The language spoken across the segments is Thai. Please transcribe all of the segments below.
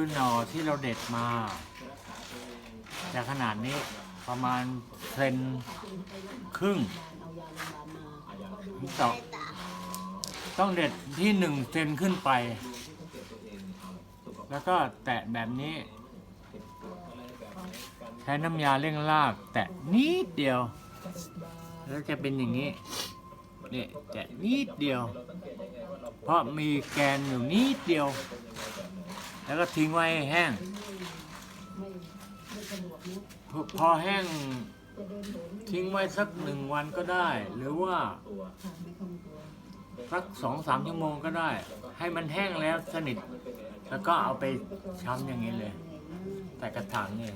คือหน่อที่เราเด็ดมาจากขนาดนี้ประมาณเซนครึ่งต่อต้องเด็ดที่หนึ่งเซนขึ้นไป แล้วก็แตะแบบนี้ ใช้น้ำยาเร่งรากแตะนิดเดียว แล้วจะเป็นอย่างนี้นี่แตะนิดเดียว เพราะมีแกนอยู่นิดเดียว แล้วก็ทิ้งไว้แห้งพอพอแห้งทิ้งไว้สักหนึ่งวันก็ได้ หรือว่าสักสองสามชั่วโมงก็ได้ ให้มันแห้งแล้วสนิท แล้วก็เอาไปช้ำอย่างนี้เลย แต่กระถางนี่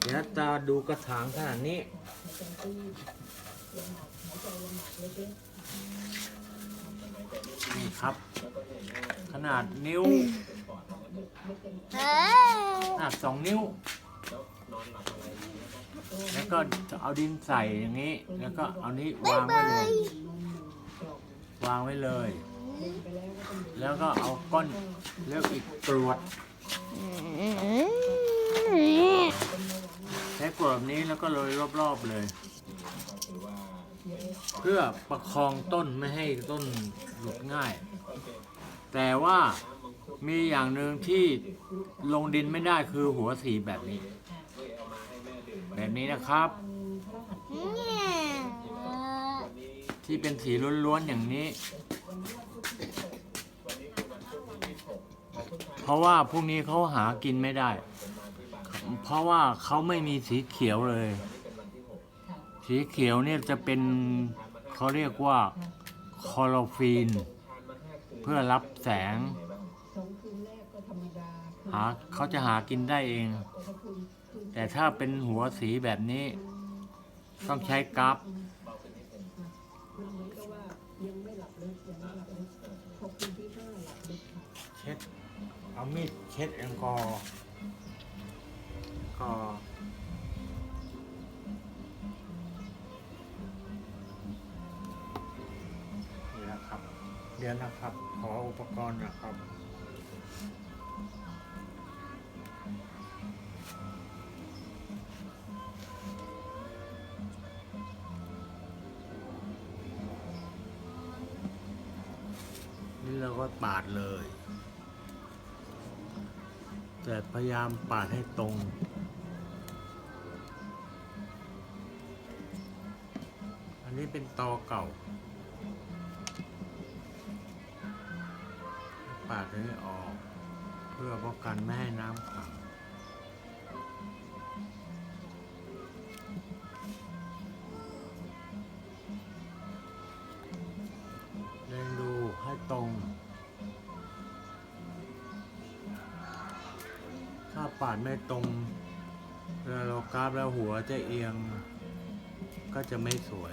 เดี๋ยวตาดูกระถางขนาดนี้ นี่ครับ ขนาดนิ้วเฮ้ยขนาดสองนิ้ว แล้วก็จะเอาดินใส่อย่างนี้ แล้วก็เอานี้วางไว้เลย วางไว้เลย แล้วก็เอาก้อนแล้วอีกกรวดใช้กรวดแบบนี้แล้วก็โรยรอบๆเลย เพื่อประคองต้นไม่ให้ต้นหลุดง่าย แต่ว่ามีอย่างหนึ่งที่ลงดินไม่ได้คือหัวสีแบบนี้ แบบนี้นะครับ ที่เป็นสีล้วนๆอย่างนี้ เพราะว่าพวกนี้เขาหากินไม่ได้ เพราะว่าเขาไม่มีสีเขียวเลย สีเขียวเนี่ยจะเป็นเขาเรียกว่าคลอโรฟีน เพื่อรับแสง หาเขาจะหากินได้เอง แต่ถ้าเป็นหัวสีแบบนี้ ต้องใช้กัฟเช็ดเอามีดเช็ดแอลกอฮอล์ก็ เดี๋ยวนะครับ ขออุปกรณ์นะครับนี่เราก็ปาดเลย แต่พยายามปาดให้ตรงอันนี้เป็นตอเก่า ปาดให้ออก เพื่อป้องกันไม่ให้น้ำขังเล็งดูให้ตรง ถ้าปาดไม่ตรงเวลาเรากราฟแล้วหัวจะเอียง ก็จะไม่สวย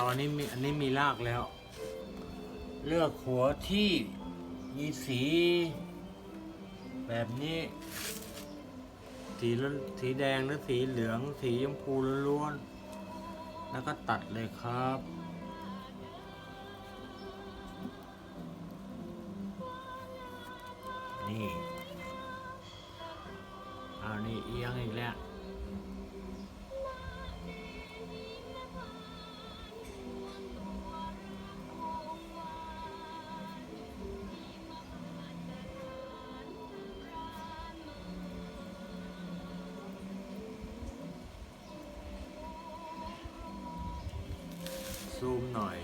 ตอนนี้มีอันนี้มีรากแล้ว เลือกหัวที่มีสี แบบนี้ สีสีแดงหรือสีเหลือง สีชมพูล้วนๆแล้วก็ตัดเลยครับนี่เอานี่เอียงอีกแล้ว ซูมหน่อย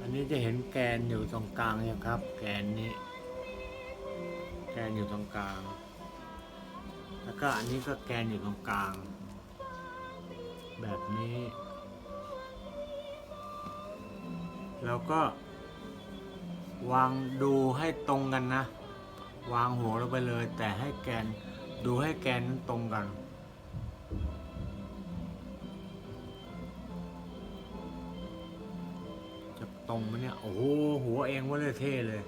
อันนี้จะเห็นแกนอยู่ตรงกลางนี่ยครับ แกนนี้ แกนอยู่ตรงกลาง แล้วก็อันนี้ก็แกนอยู่ตรงกลาง แบบนี้ แล้วก็ วางดูให้ตรงกันนะ วางหัวลงไปเลย แต่ให้แกนดูให้แกนนั้นตรงกัน ตรงไหมเนี่ย โอ้โห หัวเองว่าเลยเท่เลย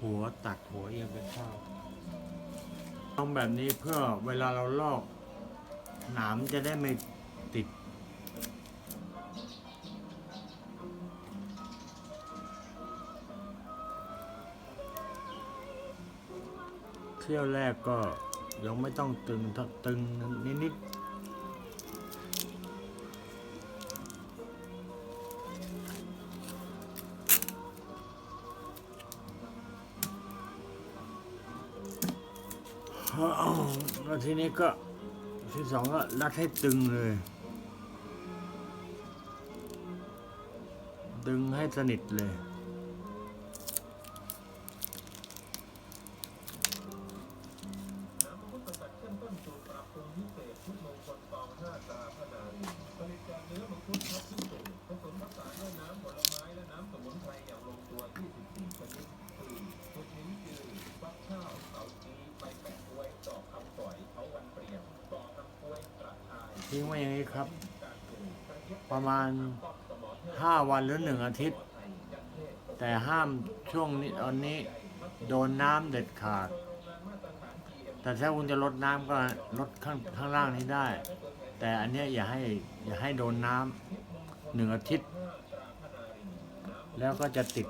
หัวตัดหัวเอียงไปข้างต้องแบบนี้เพื่อเวลาเราลอกหนามจะได้ไม่ติด เที่ยวแรกก็ยังไม่ต้องตึงถ้าตึงนิดๆ แล้วทีนี้ก็ที่สองก็รัดให้ตึงเลย ดึงให้สนิทเลย ทิ้งไว้อย่างนี้ครับ ประมาณห้าวันหรือหนึ่งอาทิตย์ แต่ห้ามช่วงนี้ตอนนี้ โดนน้ำเด็ดขาด แต่ถ้าคุณจะลดน้ำก็ลดข้างข้างล่างนี้ได้ แต่อันนี้อย่าให้อย่าให้โดนน้ำหนึ่งอาทิตย์ แล้วก็จะติด